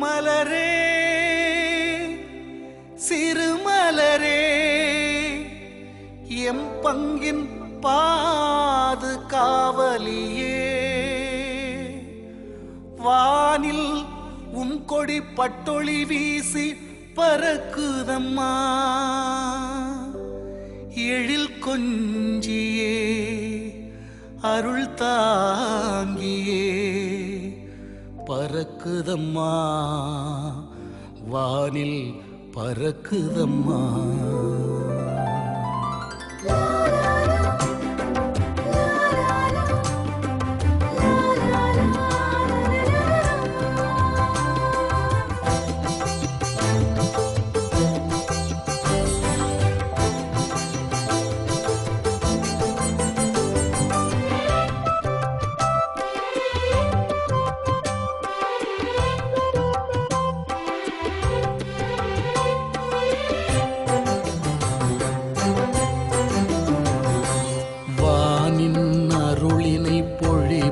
மலரே சிறுமலரே M பங்கின் பாது காவலியே. வானில் உம் கொடி பட்டொளி வீசி பறக்குதம்மா எழில் கொஞ்சியே அருள் தாங்கியே. பறக்குதம்மா. வானில் பறக்குதம்மா.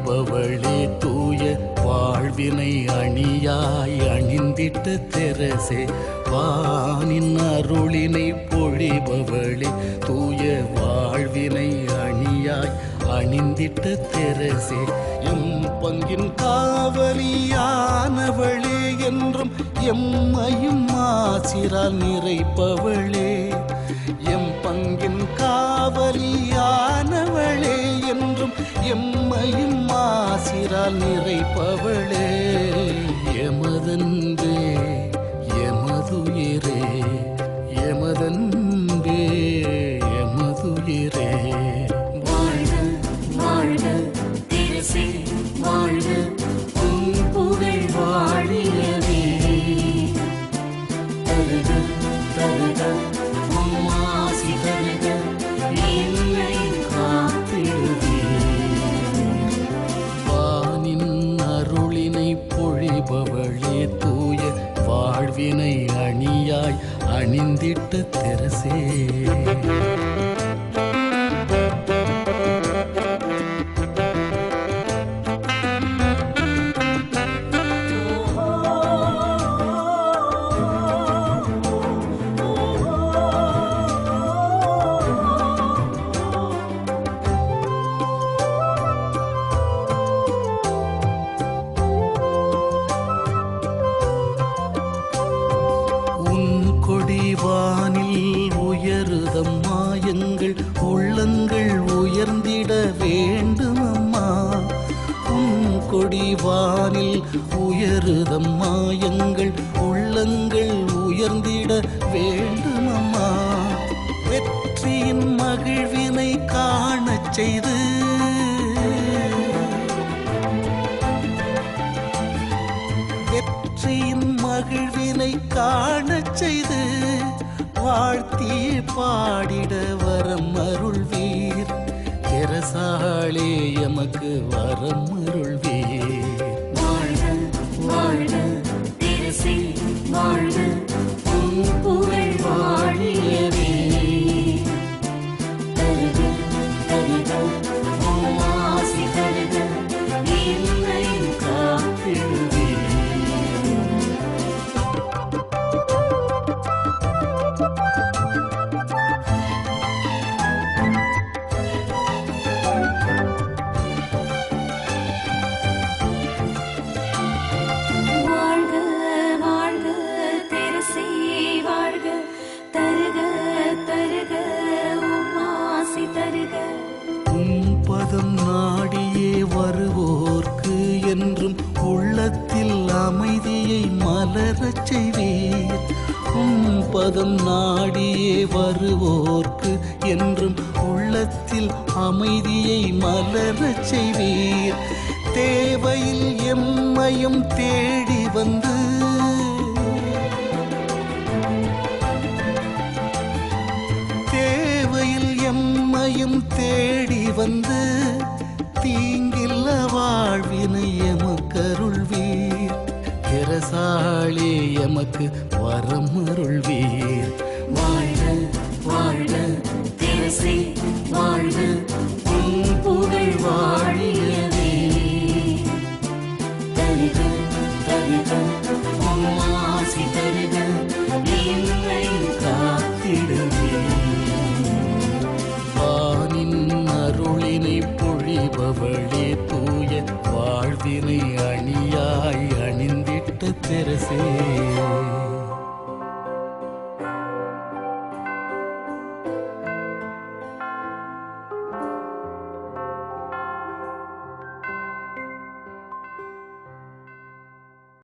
பொழிபவளே தூய வாழ்வினை அணியாய் அணிந்திட்ட தெரசே வானின் அருளினை பொழிபவளே தூய வாழ்வினை அணியாய் அணிந்திட்ட தெரசே. எம் பங்கின் காவலியானவளே என்றும் எம்மையும் ஆசிரால் நிறைப்பவளே. எம் பங்கின் காவலியா எம்மையும் ஆசிரால் நிறைப்பவளே. வாழ்வினை அணியாய் அணிந்திட்ட தெரசே. உயருதம்மா எங்கள் உள்ளங்கள் உயர்ந்திட வேண்டுமம்மா. உன் கொடி வானில் உயருதம்மா எங்கள் உள்ளங்கள் உயர்ந்திட வேண்டுமம்மா. வெற்றியின் மகிழ்வினை காணச் செய்து வாழ்த்தி பாடிட வரம் அருள்வீர். தெரசாளே எமக்கு வரம் அருள்வீர். வருவோர்க்கு என்றும் உள்ளத்தில் அமைதியை மலரச் செய்வீர். உம் பதம் நாடியே வருவோர்க்கு என்றும் உள்ளத்தில் அமைதியை மலரச் செய்வீர். தேவையில் எம்மையும் தேடி வந்து தேவையில் எம்மையும் தேடி வந்து தீங்கில்ல வாழ்வினை எமக்கருள்வீர் திரசாளி எமக்கு வரம் அருள்வீர். வாழ்க வாழ்க திரசே வாழ்க புகழ் வாழியவே. தருக தருக உன் ஆசி தருக அவளே தூய வாழ்வினை அணியாய் அணிந்திட்ட தெரசே